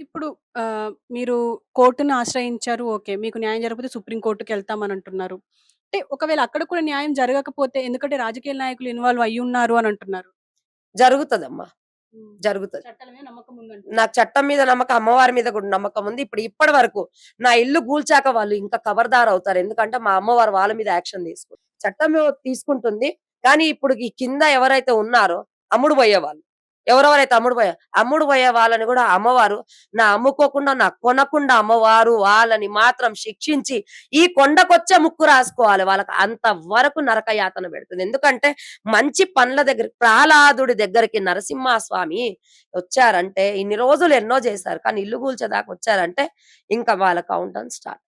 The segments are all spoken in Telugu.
ఇప్పుడు ఆహ్, మీరు కోర్ట్‌ని ఆశ్రయించారు ఓకే. మీకు న్యాయం జరగకపోతే సుప్రీం అంటున్నారు. అంటే ఒకవేళ అక్కడ కూడా న్యాయం జరగకపోతే ఎందుకంటే రాజకీయ నాయకులు ఇన్వాల్వ్ అయ్యున్నారు అని అంటున్నారు. జరుగుతదమ్మా. హ్మ్. జరుగుతది. చట్టాల మీద నమ్మకం ఉందంటారు. నాకు చట్టం మీద నమ్మకం, అమ్మవారి మీద కూడా నమ్మకం ఉంది. ఇప్పుడు ఇప్పటి వరకు నా ఇల్లు కూల్చాక వాళ్ళు ఇంకా ఖబర్దార్ అవుతారు. ఎందుకంటే మా అమ్మవారు వాళ్ళ మీద యాక్షన్ తీసుకుంది. చట్టం తీసుకుంటుంది. కానీ ఇప్పుడు ఈ కింద ఎవరైతే ఉన్నారో అమ్ముడు పోయేవాళ్ళు. ఎవరెవరైతే అమ్ముడు పోయా అమ్ముడు పోయే వాళ్ళని కూడా అమ్మవారు నా అమ్ముకోకుండా నా కొనకుండా అమ్మవారు వాళ్ళని మాత్రం శిక్షించి ఈ కొండకొచ్చే ముక్కు రాసుకోవాలి. వాళ్ళకి అంత వరకు నరక యాతన పెడుతుంది. ఎందుకంటే మంచి పనుల దగ్గర ప్రహ్లాదుడి దగ్గరికి నరసింహస్వామి వచ్చారంటే ఇన్ని రోజులు ఎన్నో చేశారు. కానీ ఇల్లు కూల్చేదాకా వచ్చారంటే ఇంకా వాళ్ళ కౌంట్ స్టార్ట్.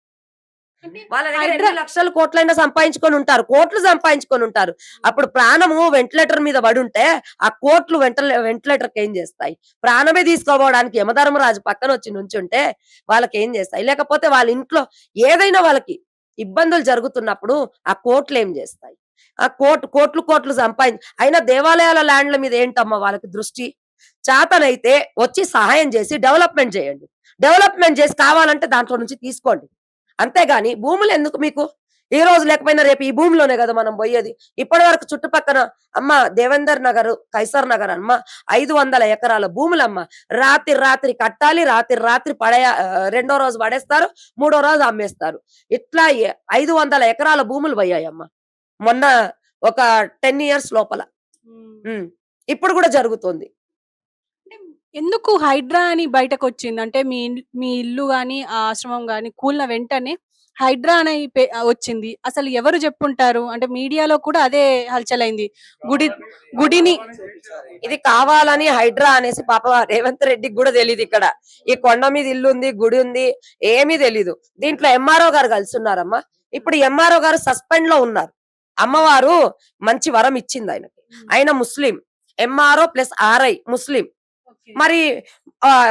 వాళ్ళ దగ్గర ఎన్ని లక్షలు కోట్లైనా సంపాదించుకొని ఉంటారు. కోట్లు సంపాదించుకొని ఉంటారు. అప్పుడు ప్రాణము వెంటిలేటర్ మీద పడుంటే ఆ కోట్లు వెంటలే వెంటిలేటర్‌కి ఏం చేస్తాయి? ప్రాణమే తీసుకోపోవడానికి యమధర్మరాజు పక్కన వచ్చి నుంచుంటే వాళ్ళకి ఏం చేస్తాయి? లేకపోతే వాళ్ళ ఇంట్లో ఏదైనా వాళ్ళకి ఇబ్బందులు జరుగుతున్నప్పుడు ఆ కోట్లు ఏం చేస్తాయి? ఆ కోట్ కోట్లు కోట్లు సంపాదించి అయినా దేవాలయాల ల్యాండ్‌ల మీద ఏంటమ్మా వాళ్ళకి దృష్టి? చేతనైతే వచ్చి సహాయం చేసి డెవలప్‌మెంట్ చేయండి. డెవలప్‌మెంట్ చేసి కావాలంటే దాంట్లో నుంచి తీసుకోండి. అంతేగాని భూములు ఎందుకు మీకు? ఈ రోజు లేకపోయినా రేపు ఈ భూమిలోనే కదా మనం పోయేది. ఇప్పటి వరకు చుట్టుపక్కన అమ్మ దేవేందర్ నగర్, కైసర్ నగర్ అమ్మ 500 ఎకరాల భూములమ్మ. రాత్రి రాత్రి కట్టాలి. రాత్రి రాత్రి పడేయ ఆహ్, రెండో రోజు పడేస్తారు. మూడో రోజు అమ్మేస్తారు. ఇట్లా ఎ 500 ఎకరాల భూములు పోయాయమ్మ. మొన్న ఒక 10 ఇయర్స్ లోపల. ఇప్పుడు కూడా జరుగుతుంది. ఎందుకు హైడ్రా అని బయటకు వచ్చింది అంటే మీ మీ ఇల్లు గాని, ఆ ఆశ్రమం గాని కూలిన వెంటనే హైడ్రా అని పే వచ్చింది. అసలు ఎవరు చెప్పుంటారు అంటే మీడియాలో కూడా అదే హల్చలైంది. గుడి గుడిని ఇది కావాలని హైడ్రా అనేసి పాప రేవంత్ రెడ్డికి కూడా తెలియదు ఇక్కడ. ఈ కొండ మీద ఇల్లు ఉంది, గుడి ఉంది ఏమీ తెలీదు. దీంట్లో ఎంఆర్ఓ గారు కలిసి ఉన్నారమ్మా ఇప్పుడు ఎంఆర్ఓ గారు సస్పెండ్లో ఉన్నారు. అమ్మవారు మంచి వరం ఇచ్చింది ఆయనకి. ఆయన ముస్లిం. ఎంఆర్ఓ ప్లస్ ఆర్ఐ ముస్లిం. మరి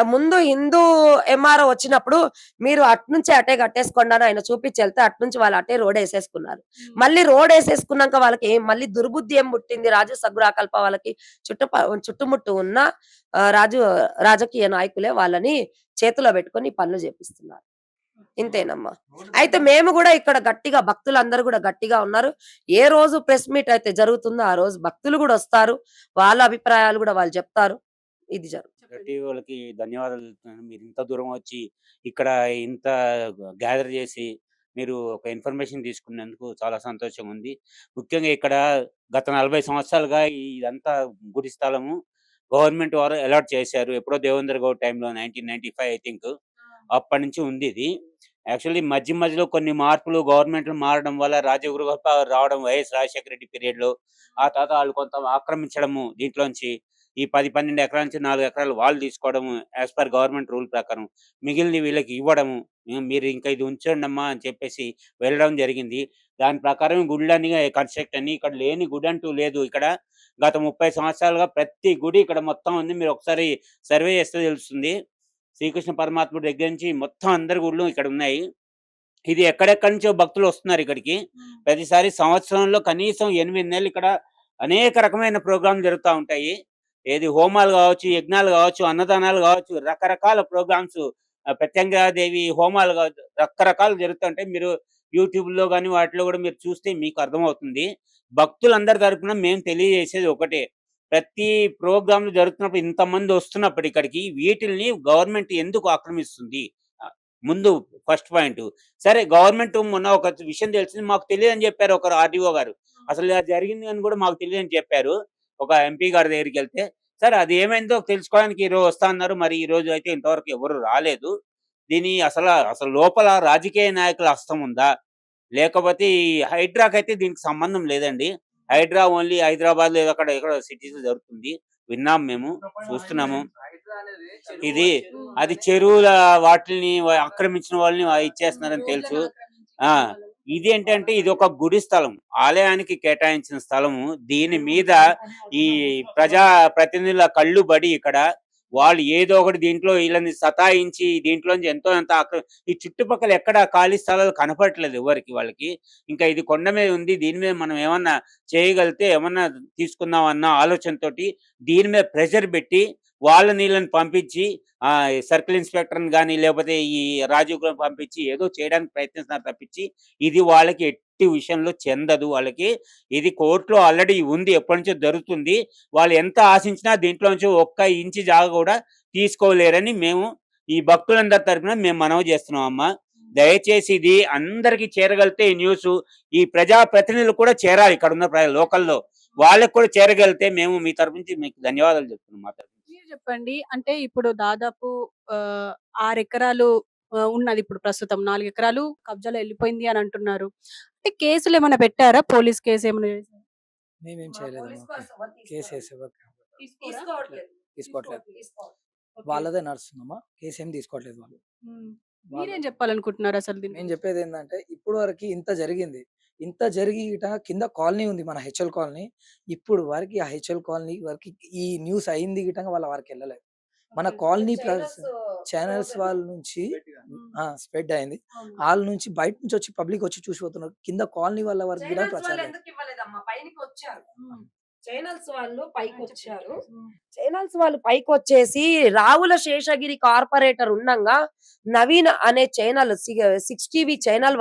ముందు హిందూ ఎంఆర్ఓ వచ్చినప్పుడు మీరు అటునుంచి అటే కట్టేసుకోండి అని ఆయన చూపించెళ్తే అటునుంచి వాళ్ళు అటే రోడ్ ఏసేసుకున్నారు. హ్మ్. మళ్ళీ రోడ్ ఏసేసుకున్నాక వాళ్ళకి మళ్ళీ దుర్బుద్ధి ఏం పుట్టింది రాజు సగ్గురాకల్ప వాళ్ళకి చుట్టుప చుట్టుముట్టు ఉన్న రాజు రాజకీయ నాయకులే వాళ్ళని చేతిలో పెట్టుకొని పనులు చేపిస్తున్నారు. ఇంతేనమ్మా. అయితే మేము కూడా ఇక్కడ గట్టిగా భక్తులందరూ కూడా గట్టిగా ఉన్నారు. ఏ రోజు ప్రెస్ మీట్ అయితే జరుగుతుందో ఆ రోజు భక్తులు కూడా వస్తారు. వాళ్ళ అభిప్రాయాలు కూడా వాళ్ళు చెప్తారు. ఇది జరుగుతుంది. వాళ్ళకి ధన్యవాదాలు. మీరు ఇంత దూరం వచ్చి ఇక్కడ ఇంత గ్యాదర్ చేసి మీరు ఒక ఇన్ఫర్మేషన్ తీసుకున్నందుకు చాలా సంతోషంగా ఉంది. ముఖ్యంగా ఇక్కడ గత 40 సంవత్సరాలుగా ఇదంతా గుడి స్థలము గవర్నమెంట్ వారు అలాట్ చేశారు. ఎప్పుడో దేవేంద్ర గౌడ్ టైంలో 1995 ఐ థింక్. అప్పటి నుంచి ఉంది ఇది. యాక్చువల్లీ మధ్య మధ్యలో కొన్ని మార్పులు గవర్నమెంట్లు మారడం వల్ల రాజీవ్ గృహ రావడం వైఎస్ రాజశేఖర రెడ్డి పీరియడ్‌లో ఆ తర్వాత వాళ్ళు కొంత ఆక్రమించడము దీంట్లోంచి ఈ 10, 12 ఎకరాల నుంచి 4 ఎకరాలు వాళ్ళు తీసుకోవడము యాస్ పర్ గవర్నమెంట్ రూల్ ప్రకారం. మిగిలినవి వీళ్ళకి ఇవ్వడము. మీరు ఇంకా ఇది ఉంచండమ్మా అని చెప్పేసి వెళ్ళడం జరిగింది. దాని ప్రకారం గుడులన్నీ కన్‌స్ట్రక్ట్ అన్ని ఇక్కడ లేని గుడి అంటూ లేదు ఇక్కడ. గత 30 సంవత్సరాలుగా ప్రతి గుడి ఇక్కడ మొత్తం ఉంది. మీరు ఒకసారి సర్వే చేస్తే తెలుస్తుంది. శ్రీకృష్ణ పరమాత్ముడి దగ్గర నుంచి మొత్తం అందరి గుడులు ఇక్కడ ఉన్నాయి. ఇది ఎక్కడెక్కడి నుంచో భక్తులు వస్తున్నారు ఇక్కడికి. ప్రతిసారి సంవత్సరంలో కనీసం 8 నెలలు ఇక్కడ అనేక రకమైన ప్రోగ్రామ్‌లు జరుగుతా ఉంటాయి. ఏది హోమాలు కావచ్చు, యజ్ఞాలు కావచ్చు, అన్నదానాలు కావచ్చు, రకరకాల ప్రోగ్రామ్స్ ప్రత్యంగాదేవి హోమాలు కావచ్చు, రకరకాలు జరుగుతుంటాయి. మీరు యూట్యూబ్‌లో గాని వాటిలో కూడా మీరు చూస్తే మీకు అర్థమవుతుంది. భక్తులందరి తరపున మేము తెలియజేసేది ఒకటే. ప్రతి ప్రోగ్రామ్‌లు జరుగుతున్నప్పుడు ఇంతమంది వస్తున్నప్పుడు ఇక్కడికి వీటిల్ని గవర్నమెంట్ ఎందుకు ఆక్రమిస్తుంది? ముందు ఫస్ట్ పాయింట్. సరే గవర్నమెంట్ మొన్న ఒక విషయం తెలిసింది మాకు తెలియదని చెప్పారు ఒకరు ఆర్‌డీఓ గారు. అసలు జరిగింది అని కూడా మాకు తెలియదని చెప్పారు. ఒక ఎంపీ గారి దగ్గరికెళ్తే, సరే అది ఏమైందో తెలుసుకోవడానికి ఈరోజు వస్తా అన్నారు. మరి ఈ రోజు అయితే ఇంతవరకు ఎవరు రాలేదు. దీని అసలు అసలు లోపల రాజకీయ నాయకుల హస్తం ఉందా? లేకపోతే ఈ అయితే దీనికి సంబంధం లేదండి. హైడ్రా ఓన్లీ హైదరాబాద్ ఏదో అక్కడ ఎక్కడో సిటీస్‌లో జరుగుతుంది. విన్నాం మేము. చూస్తున్నాము. ఇది అది చెరువుల వాటిని ఆక్రమించిన వాళ్ళని ఇచ్చేస్తున్నారని తెలుసు. ఆ! ఇది ఏంటంటే ఇది ఒక గుడి స్థలం. ఆలయానికి కేటాయించిన స్థలము. దీని మీద ఈ ప్రజా ప్రతినిధుల కళ్ళు బడి ఇక్కడ. వాళ్ళు ఏదో ఒకటి దీంట్లో వీళ్ళని సతాయించి దీంట్లోంచి ఎంతో ఎంతో ఈ చుట్టుపక్కల ఎక్కడ ఖాళీ స్థలాలు కనపడట్లేదు ఎవరికి వాళ్ళకి. ఇంకా ఇది కొండ మీద ఉంది. దీని మీద మనం ఏమన్నా చేయగలిగితే ఏమన్నా తీసుకుందాం అన్న ఆలోచనతోటి దీని మీద ప్రెషర్ పెట్టి వాళ్ళ నీళ్ళని పంపించి ఆ సర్కిల్ ఇన్స్పెక్టర్ని కానీ లేకపోతే ఈ రాజీవ్ పంపించి ఏదో చేయడానికి ప్రయత్నిస్తున్నారు తప్పించి ఇది వాళ్ళకి ఎట్టి విషయంలో చెందదు వాళ్ళకి. ఇది కోర్టులో ఆల్రెడీ ఉంది ఎప్పటి నుంచో జరుగుతుంది. వాళ్ళు ఎంత ఆశించినా దీంట్లో నుంచి ఒక్క ఇంచి జాగా కూడా తీసుకోలేరని మేము ఈ భక్తులందరి తరఫున మేము మనవి చేస్తున్నాం అమ్మా. దయచేసి ఇది అందరికి చేరగలితే ఈ న్యూస్ ఈ ప్రజా ప్రతినిధులు కూడా చేరాలి ఇక్కడ ఉన్న లోకల్లో. వాళ్ళకి కూడా చేరగలితే మేము మీ తరపు నుంచి మీకు ధన్యవాదాలు చెప్తున్నాం మా తరఫు చెప్పండి? అంటే ఇప్పుడు దాదాపు ఆ, ఆరు ఎకరాలు ఆ, ఉన్నది ఇప్పుడు ప్రస్తుతం. నాలుగు ఎకరాలు కబ్జాలో వెళ్ళిపోయింది అని అంటున్నారు. అంటే కేసులు ఏమైనా పెట్టారా? పోలీస్ కేసు ఏమైనా చేశారా? మేమేం చేయలేదమ్మా కేసు. వేసే తీసుకోవట్లేదు. వాళ్ళదే నడుస్తుందమ్మా. కేసు ఏం తీసుకోవట్లేదు వాళ్ళు. మీరేం చెప్పాలనుకుంటున్నారు అసలు దీన్ని నేను చెప్పేది ఏంటంటే ఇప్పుడు వరకు ఇంత జరిగింది. ఇంత జరిగి ఇట కింద కాలనీ ఉంది మన హెచ్ఎల్ కాలనీ. ఇప్పుడు వరకు ఆ హెచ్ఎల్ కాలనీ వరకు ఈ న్యూస్ అయింది గిటంగా వాళ్ళ వరకు వెళ్ళలేదు. మన. కాలనీ ఛానల్స్ వాళ్ళ నుంచి. స్ప్రెడ్ అయింది. వాళ్ళ నుంచి బయట నుంచి వచ్చి పబ్లిక్ వచ్చి చూసిపోతున్నారు కింద కాలనీ వాళ్ళ వరకు కూడా ప్రచారం. చైనల్స్ వాళ్ళు పైకి వచ్చారు. చైనల్స్ వాళ్ళు పైకి వచ్చేసి రావుల శేషగిరి కార్పొరేటర్ ఉండంగా నవీన్ అనే ఛానల్ సిక్స్ టీవీ ఛానల్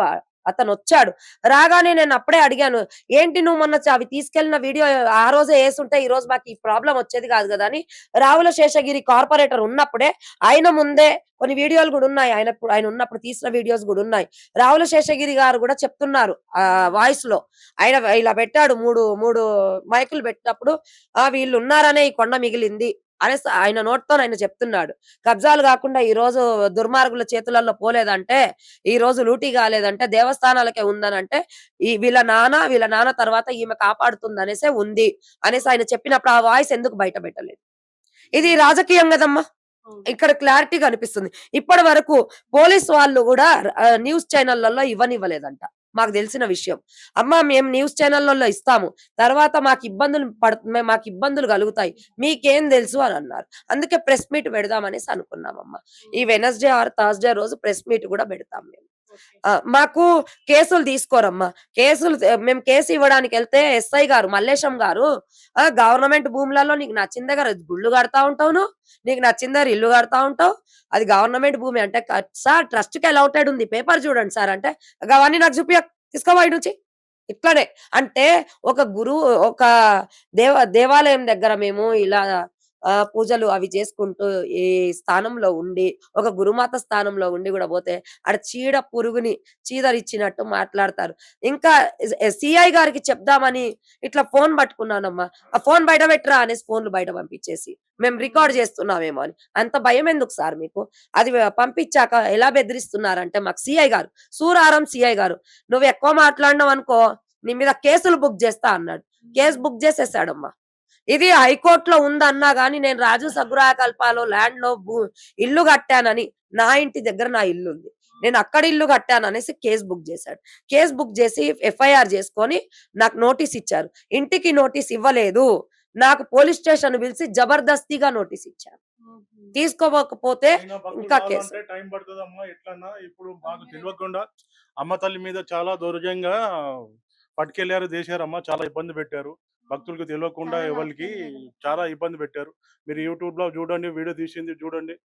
అతను వచ్చాడు రాగానే నేను అప్పుడే అడిగాను ఏంటి నువ్వు మొన్న అవి తీసుకెళ్ళిన వీడియో ఆ రోజే వేసుంటే ఈ రోజు మాకు ఈ ప్రాబ్లం వచ్చేది కాదు కదా అని రావుల శేషగిరి కార్పొరేటర్ ఉన్నప్పుడే ఆయన ముందే కొన్ని వీడియోలు కూడా ఉన్నాయి. ఆయన ఆయన ఉన్నప్పుడు తీసిన వీడియోస్ కూడా ఉన్నాయి. రావుల శేషగిరి గారు కూడా చెప్తున్నారు ఆ వాయిస్లో ఆయన ఇలా పెట్టాడు మూడు మూడు మైకులు పెట్టినప్పుడు ఆ వీళ్ళు ఉన్నారనే ఈ కొండ మిగిలింది. అనేసి ఆయన నోట్తో ఆయన చెప్తున్నాడు. కబ్జాలు కాకుండా ఈ రోజు దుర్మార్గుల చేతులలో పోలేదంటే ఈ రోజు లూటీ కాలేదంటే దేవస్థానాలకే ఉందనంటే ఈ వీళ్ళ నాన్న వీళ్ళ నాన్న తర్వాత ఈమె కాపాడుతుంది అనేసే ఉంది అనేసి ఆయన చెప్పినప్పుడు ఆ వాయిస్ ఎందుకు బయట పెట్టలేదు? ఇది రాజకీయం కదమ్మా. ఇక్కడ క్లారిటీగా అనిపిస్తుంది. ఇప్పటి వరకు పోలీస్ వాళ్ళు కూడా న్యూస్ ఛానళ్ళలో ఇవ్వనివ్వలేదంట. మాకు తెలిసిన విషయం. అమ్మ మేము న్యూస్ ఛానళ్ళలో ఇస్తాము. తర్వాత మాకు ఇబ్బందులు పడుతున్నాయి మాకు ఇబ్బందులు కలుగుతాయి. మీకేం తెలుసు అని అన్నారు. అందుకే ప్రెస్ మీట్ పెడదామనేసి అనుకున్నామమ్మ. ఈ వెనస్డే ఆర్ థర్స్డే రోజు ప్రెస్ మీట్ కూడా పెడతాం మేము. మాకు కేసులు తీసుకోరమ్మా. కేసులు మేము కేసు ఇవ్వడానికి వెళ్తే ఎస్ఐ గారు మల్లేశం గారు ఆ గవర్నమెంట్ భూములలో నీకు నచ్చిన దగ్గర గుళ్ళు కడతా ఉంటావు నీకు నచ్చిన దగ్గర ఇల్లు కడతా ఉంటావు అది గవర్నమెంట్ భూమి అంటే సార్ ట్రస్ట్కి అలౌటెడ్ ఉంది పేపర్ చూడండి సార్ అంటే అవన్నీ నాకు చూపి తీసుకోబోయి నుంచి. ఇట్లానే అంటే ఒక గురువు ఒక దేవ దేవాలయం దగ్గర మేము ఇలా పూజలు అవి చేసుకుంటూ ఈ స్థానంలో ఉండి ఒక గురుమాత స్థానంలో ఉండి కూడా పోతే ఆడ చీడ పురుగుని చీదరిచ్చినట్టు మాట్లాడతారు. ఇంకా సిఐ గారికి చెప్దామని ఇట్లా ఫోన్ పట్టుకున్నానమ్మా. ఆ ఫోన్ బయట పెట్టరా అనేసి ఫోన్లు బయట పంపించేసి మేము రికార్డ్ చేస్తున్నామేమో అని. అంత భయం ఎందుకు సార్ మీకు? అది పంపించాక ఎలా బెదిరిస్తున్నారంటే మాకు సిఐ గారు సూరారం సిఐ గారు నువ్వు ఎక్కువ మాట్లాడినావు అనుకో నీ మీద కేసులు బుక్ చేస్తా అన్నాడు. కేసు బుక్ చేసేసాడమ్మా. ఇది హైకోర్టులో ఉందన్నా గానీ నేను రాజు సగ్గురాయ కల్పాలో ల్యాండ్లో భూ ఇల్లు కట్టానని నా ఇంటి దగ్గర నా ఇల్లు ఉంది నేను అక్కడ ఇల్లు కట్టాను అనేసి కేసు బుక్ చేశాడు. కేసు బుక్ చేసి ఎఫ్ఐఆర్ చేసుకొని నాకు నోటీస్ ఇచ్చారు. ఇంటికి నోటీస్ ఇవ్వలేదు. నాకు పోలీస్ స్టేషన్ పిలిచి జబర్దస్తిగా నోటీస్ ఇచ్చారు. తీసుకోకపోతే ఇంకా కేసు. టైం పడుతుందమ్మా ఎట్లన్నా? ఇప్పుడు మాకు తెలియకుండా అమ్మ తల్లి మీద చాలా దౌర్జంగా పట్టుకెళ్ళారు దేశారమ్మ చాలా ఇబ్బంది పెట్టారు. భక్తులకు తెలియకుండా ఎవరికి. చాలా ఇబ్బంది పెట్టారు. మీరు యూట్యూబ్లో చూడండి వీడియో తీసింది చూడండి.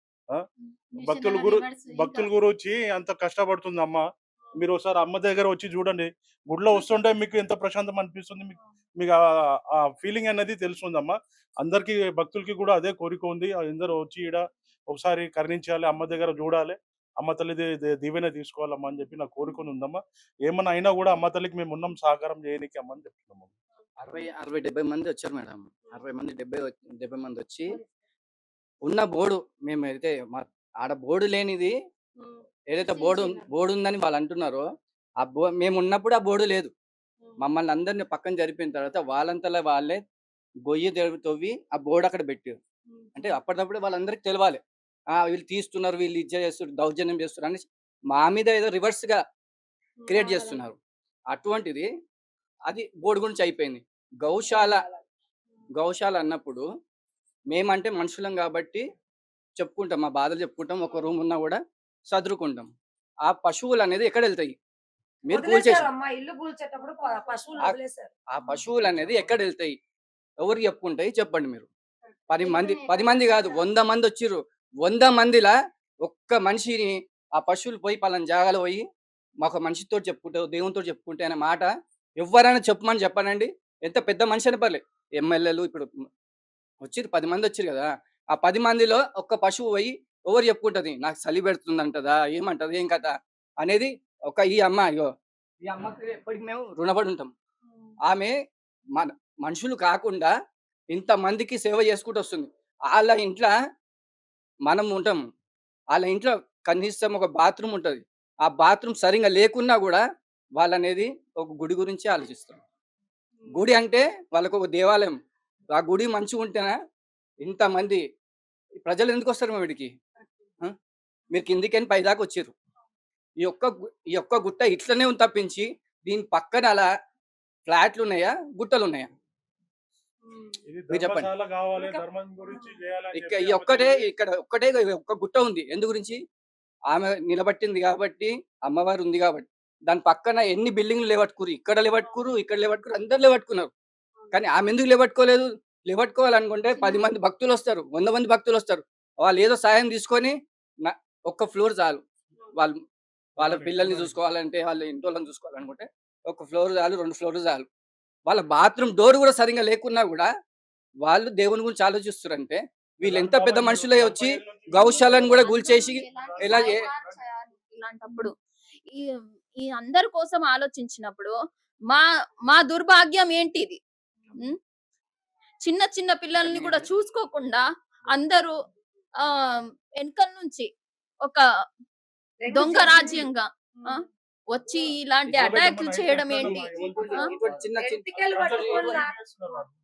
భక్తుల గురు భక్తుల గురించి అంత కష్టపడుతుంది అమ్మ మీరు ఒకసారి అమ్మ దగ్గర వచ్చి చూడండి. గుడిలో వస్తుంటే మీకు ఎంత ప్రశాంతం అనిపిస్తుంది మీకు మీకు ఆ- ఫీలింగ్ అనేది తెలుస్తుందమ్మా. అందరికి భక్తులకి కూడా అదే కోరిక ఉంది. అందరూ వచ్చి ఈడ ఒకసారి కరుణించాలి అమ్మ దగ్గర చూడాలి. అమ్మ తల్లి దీవెన తీసుకోవాలమ్మా అని చెప్పి నా కోరిక ఉందమ్మా. ఏమన్నా అయినా కూడా అమ్మ తల్లికి మేము ఉన్నాం సహకారం చేయడానికి అమ్మ అని చెప్తున్నాము అరవై అరవై డెబ్బై మంది వచ్చారు మేడం. అరవై మంది డెబ్బై డెబ్బై మంది వచ్చి ఉన్న బోర్డు మేము అయితే మా ఆడ బోర్డు లేనిది. ఏదైతే బోర్డు బోర్డు ఉందని వాళ్ళు అంటున్నారో ఆ బో మేము ఉన్నప్పుడు ఆ బోర్డు లేదు. మమ్మల్ని అందరిని పక్కన జరిపిన తర్వాత వాళ్ళంతలో వాళ్ళే గొయ్యి తెవి- తవ్వి ఆ బోర్డు అక్కడ పెట్టారు. అంటే అప్పటికప్పుడు వాళ్ళందరికీ తెలవాలి. ఆ వీళ్ళు తీస్తున్నారు వీళ్ళు ఇది చేస్తున్నారు దౌర్జన్యం చేస్తున్నారు అని మా మీద ఏదో రివర్స్గా క్రియేట్ చేస్తున్నారు. అటువంటిది అది బోర్డు గురించి అయిపోయింది. గౌశాల గౌశాల అన్నప్పుడు మేమంటే మనుషులం కాబట్టి చెప్పుకుంటాం. మా బాధలు చెప్పుకుంటాం. ఒక రూమ్ ఉన్నా కూడా చదురుకుంటాం ఆ పశువులు అనేది ఎక్కడ వెళ్తాయి? మీరు కూల్చేటప్పుడు ఆ- పశువులు అనేది ఎక్కడ వెళ్తాయి? ఎవరికి చెప్పుకుంటాయి? చెప్పండి మీరు. పది మంది పది మంది కాదు వంద మంది వచ్చిర్రు. వంద మందిలా ఒక్క మనిషిని ఆ పశువులు పోయి పలానా జాగాలో పోయి మాకు మనిషితో చెప్పుకుంటే దేవునితో చెప్పుకుంటే అనే మాట ఎవరైనా చెప్పమని చెప్పనండి. ఎంత పెద్ద మనిషి అని పర్లేదు ఎమ్మెల్యేలు ఇప్పుడు వచ్చిర్రు పది మంది వచ్చిర్రు కదా ఆ పది మందిలో ఒక్క పశువు పోయి ఎవరు చెప్పుకుంటది? నాకు చలి పెడుతుంది అంటదా ఏమంటది ఏం కథ అనేది ఒక ఈ అమ్మ అయ్యో ఈ అమ్మకి ఎప్పటికి మేము రుణపడి ఉంటాం. ఆమె మన మనుషులు కాకుండా ఇంత మందికి సేవ చేసుకుంటూ వస్తుంది. వాళ్ళ ఇంట్లో మనం ఉంటాం. వాళ్ళ ఇంట్లో కనీసం ఒక బాత్రూమ్ ఉంటుంది. ఆ బాత్రూమ్ సరిగా లేకున్నా కూడా వాళ్ళు అనేది ఒక గుడి గురించి ఆలోచిస్తారు గుడి అంటే వాళ్ళకు ఒక దేవాలయం. ఆ గుడి మంచిగా ఉంటేనా ఇంతమంది ప్రజలు ఎందుకు వస్తారు మా వీడికి? మీరు కిందికని పైదాకా వచ్చారు. ఈ ఒక్క గు- ఈ ఒక్క గుట్ట ఇట్లనే ఉంది తప్పించి దీని పక్కన అలా ఫ్లాట్లు ఉన్నాయా గుట్టలు ఉన్నాయా చెప్పండి. ఈ ఒక్కటే ఇక్కడ ఒక్కటే ఒక్క గుట్ట ఉంది. ఎందు గురించి? ఆమె నిలబట్టింది కాబట్టి అమ్మవారు ఉంది కాబట్టి. దాని పక్కన ఎన్ని బిల్డింగ్లు లేవట్టుకురు ఇక్కడ లేవట్టుకురు ఇక్కడ లేవట్టుకురు అందరు లేవట్టుకున్నారు. కానీ ఆమె ఎందుకు లేవట్టుకోలేదు? లేవట్టుకోవాలనుకుంటే పది మంది భక్తులు వస్తారు వంద మంది భక్తులు వస్తారు వాళ్ళు ఏదో సాయం తీసుకొని ఒక్క ఫ్లోర్ చాలు. వాళ్ళు వాళ్ళ పిల్లల్ని చూసుకోవాలంటే వాళ్ళ ఇంటి వాళ్ళని చూసుకోవాలనుకుంటే ఒక ఫ్లోర్ చాలు రెండు ఫ్లోర్ చాలు. వాళ్ళ బాత్రూమ్ డోర్ కూడా సరిగా లేకున్నా కూడా వాళ్ళు దేవుని గురించి ఆలోచిస్తారంటే వీళ్ళు ఎంత పెద్ద మనుషులే వచ్చి గౌశాలను కూడా కూల్చేసి ఎలా ఇలాంటప్పుడు? ఈ అందరి కోసం ఆలోచించినప్పుడు మా మా దుర్భాగ్యం ఏంటిది? ఉం? చిన్న చిన్న పిల్లల్ని కూడా చూసుకోకుండా అందరూ ఆ వెనకల నుంచి ఒక దొంగ రాజ్యంగా వచ్చి ఇలాంటి అటాక్లు చేయడం ఏంటి? ఆ? ఇటువంటి చిన్న చిన్న ఎంటికలు పట్టుకొని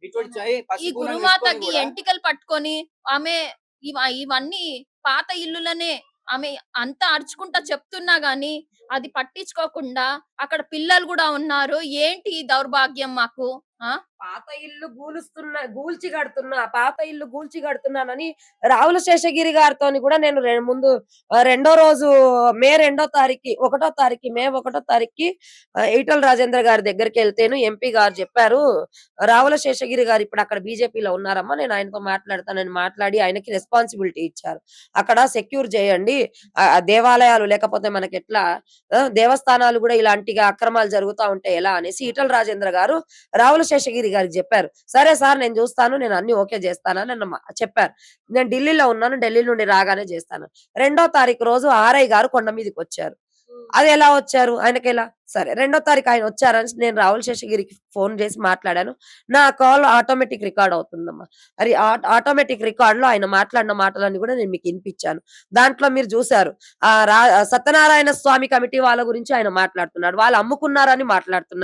ఇటువంటి చే- ఈ గురుమాతకి ఎంటికలు పట్టుకొని ఆమె ఇవ- ఇవన్నీ పాత ఇల్లులనే ఆమె అంతా అరుచుకుంటా చెప్తున్నా గాని అది పట్టించుకోకుండా అక్కడ పిల్లలు కూడా ఉన్నారు. ఏంటి ఈ దౌర్భాగ్యం మాకు? పాత ఇల్లు గూలుస్తున్నా గూల్చి కడుతున్నా పాత ఇల్లు గూల్చి కడుతున్నానని రావుల శేషగిరి గారితో కూడా నేను ముందు రెండో రోజు మే రెండో తారీఖు ఒకటో తారీఖు మే ఒకటో తారీఖు ఈటల రాజేంద్ర గారి దగ్గరికి వెళ్తేను ఎంపీ గారు చెప్పారు రావుల శేషగిరి గారు ఇప్పుడు అక్కడ బీజేపీలో ఉన్నారమ్మా నేను ఆయనతో మాట్లాడతానని మాట్లాడి ఆయనకి రెస్పాన్సిబిలిటీ ఇచ్చారు. అక్కడ సెక్యూర్ చేయండి దేవాలయాలు లేకపోతే మనకి ఎట్లా దేవస్థానాలు కూడా ఇలాంటిగా అక్రమాలు జరుగుతా ఉంటే ఎలా అనేసి ఈటల రాజేంద్ర గారు రావుల శేషగిరి గారికి చెప్పారు. సరే సార్ నేను చూస్తాను నేను అన్ని ఓకే చేస్తానని చెప్పారు. నేను ఢిల్లీలో ఉన్నాను ఢిల్లీ నుండి రాగానే చేస్తాను. రెండో తారీఖు రోజు ఆర్ఐ గారు కొండ మీదకి వచ్చారు. అది ఎలా వచ్చారు? ఆయనకి ఎలా? సరే రెండో తారీఖు ఆయన వచ్చారని నేను రాహుల్ శేషగిరికి ఫోన్ చేసి మాట్లాడాను. నా కాల్ ఆటోమేటిక్ రికార్డ్ అవుతుందమ్మా. అది ఆటోమేటిక్ రికార్డ్లో ఆయన మాట్లాడిన మాటలన్నీ కూడా నేను మీకు వినిపించాను. దాంట్లో మీరు చూశారు ఆ రా సత్యనారాయణ స్వామి కమిటీ వాళ్ళ గురించి ఆయన మాట్లాడుతున్నాడు. వాళ్ళు అమ్ముకున్నారని మాట్లాడుతున్నారు.